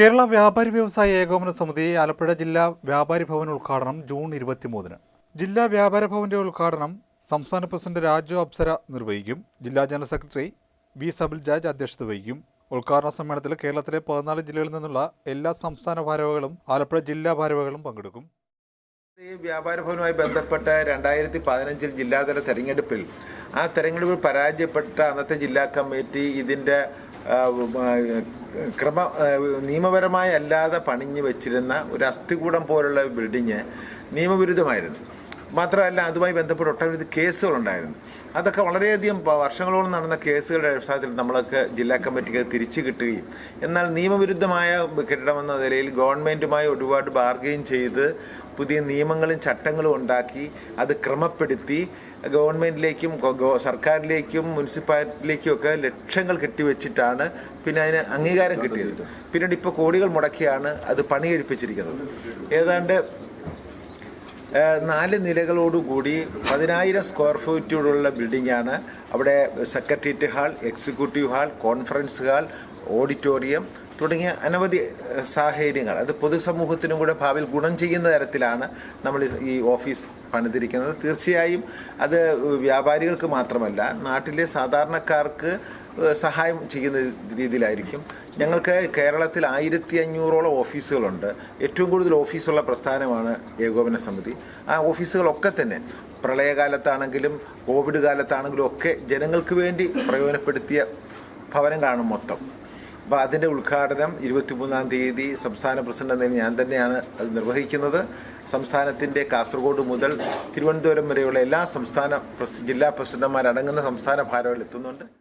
കേരള വ്യാപാരി വ്യവസായ ഏകോപന സമിതി ആലപ്പുഴ ജില്ലാ വ്യാപാരി ഭവൻ ഉദ്ഘാടനം ജൂൺ ഇരുപത്തിമൂന്നിന്. ജില്ലാ വ്യാപാര ഭവന്റെ ഉദ്ഘാടനം സംസ്ഥാന പ്രസിഡന്റ് രാജു അപ്സര നിർവഹിക്കും. ജില്ലാ general secretary V Sabil Jaj അധ്യക്ഷത വഹിക്കും. ഉദ്ഘാടന സമ്മേളനത്തിൽ കേരളത്തിലെ പതിനാല് ജില്ലകളിൽ നിന്നുള്ള എല്ലാ സംസ്ഥാന ഭാരവകളും ആലപ്പുഴ ജില്ലാ ഭാരവകളും പങ്കെടുക്കും. ഈ വ്യാപാര ഭവനുമായി ബന്ധപ്പെട്ട രണ്ടായിരത്തി പതിനഞ്ചിൽ ജില്ലാതല തെരഞ്ഞെടുപ്പിൽ ആ തെരഞ്ഞെടുപ്പിൽ പരാജയപ്പെട്ട അന്നത്തെ ജില്ലാ കമ്മിറ്റി ഇതിന്റെ ക്രമ നിയമപരമായി അല്ലാതെ പണിഞ്ഞു വെച്ചിരുന്ന ഒരു അസ്ഥികൂടം പോലുള്ള ബിൽഡിങ് നിയമവിരുദ്ധമായിരുന്നു. മാത്രമല്ല അതുമായി ബന്ധപ്പെട്ട് ഒട്ടനവധി കേസുകളുണ്ടായിരുന്നു. അതൊക്കെ വളരെയധികം വർഷങ്ങളോളം നടന്ന കേസുകളുടെ അടിസ്ഥാനത്തിൽ നമ്മളൊക്കെ ജില്ലാ കമ്മിറ്റിക്ക് തിരിച്ചു കിട്ടുകയും എന്നാൽ നിയമവിരുദ്ധമായ കെട്ടിടമെന്ന നിലയിൽ ഗവൺമെന്റുമായി ഒരുപാട് ബാർഗെയിൻ ചെയ്ത് പുതിയ നിയമങ്ങളും ചട്ടങ്ങളും ഉണ്ടാക്കി അത് ക്രമപ്പെടുത്തി ഗവൺമെന്റിലേക്കും സർക്കാരിലേക്കും മുനിസിപ്പാലിറ്റിയിലേക്കും ഒക്കെ ലക്ഷങ്ങൾ കെട്ടിവെച്ചിട്ടാണ് പിന്നെ അതിന് അംഗീകാരം കിട്ടിയത്. പിന്നീട് ഇപ്പോൾ കോടികൾ മുടക്കിയാണ് അത് പണിയെടുപ്പിച്ചിരിക്കുന്നത് ഏതാണ്ട് നാല് നിലകളോടുകൂടി പതിനായിരം സ്ക്വയർ ഫീറ്റോടുള്ള ബിൽഡിംഗാണ് അവിടെ secretariat hall executive hall conference hall auditorium തുടങ്ങിയ അനവധി സാഹചര്യങ്ങൾ. അത് പൊതുസമൂഹത്തിനും കൂടെ ഭാവിയിൽ ഗുണം ചെയ്യുന്ന തരത്തിലാണ് നമ്മൾ ഈ ഓഫീസ് പണിതിരിക്കുന്നത്. തീർച്ചയായും അത് വ്യാപാരികൾക്ക് മാത്രമല്ല നാട്ടിലെ സാധാരണക്കാർക്ക് സഹായം ചെയ്യുന്ന രീതിയിലായിരിക്കും. ഞങ്ങൾക്ക് കേരളത്തിൽ ആയിരത്തി അഞ്ഞൂറോളം ഓഫീസുകളുണ്ട്. ഏറ്റവും കൂടുതൽ ഓഫീസുള്ള പ്രസ്ഥാനമാണ് ഏകോപന സമിതി. ആ ഓഫീസുകളൊക്കെ തന്നെ പ്രളയകാലത്താണെങ്കിലും കോവിഡ് കാലത്താണെങ്കിലും ഒക്കെ ജനങ്ങൾക്ക് വേണ്ടി പ്രയോജനപ്പെടുത്തിയ ഭവനങ്ങളാണ് മൊത്തം. അപ്പോൾ അതിന്റെ ഉദ്ഘാടനം ഇരുപത്തിമൂന്നാം തീയതി സംസ്ഥാന പ്രസിഡന്റ് എന്ന ഞാൻ തന്നെയാണ് അത് നിർവഹിക്കുന്നത്. സംസ്ഥാനത്തിന്റെ കാസർഗോഡ് മുതൽ തിരുവനന്തപുരം വരെയുള്ള എല്ലാ സംസ്ഥാന ജില്ലാ പ്രസിഡന്റുമാരടങ്ങുന്ന സംസ്ഥാന ഭാരവൽ എത്തുന്നുണ്ട്.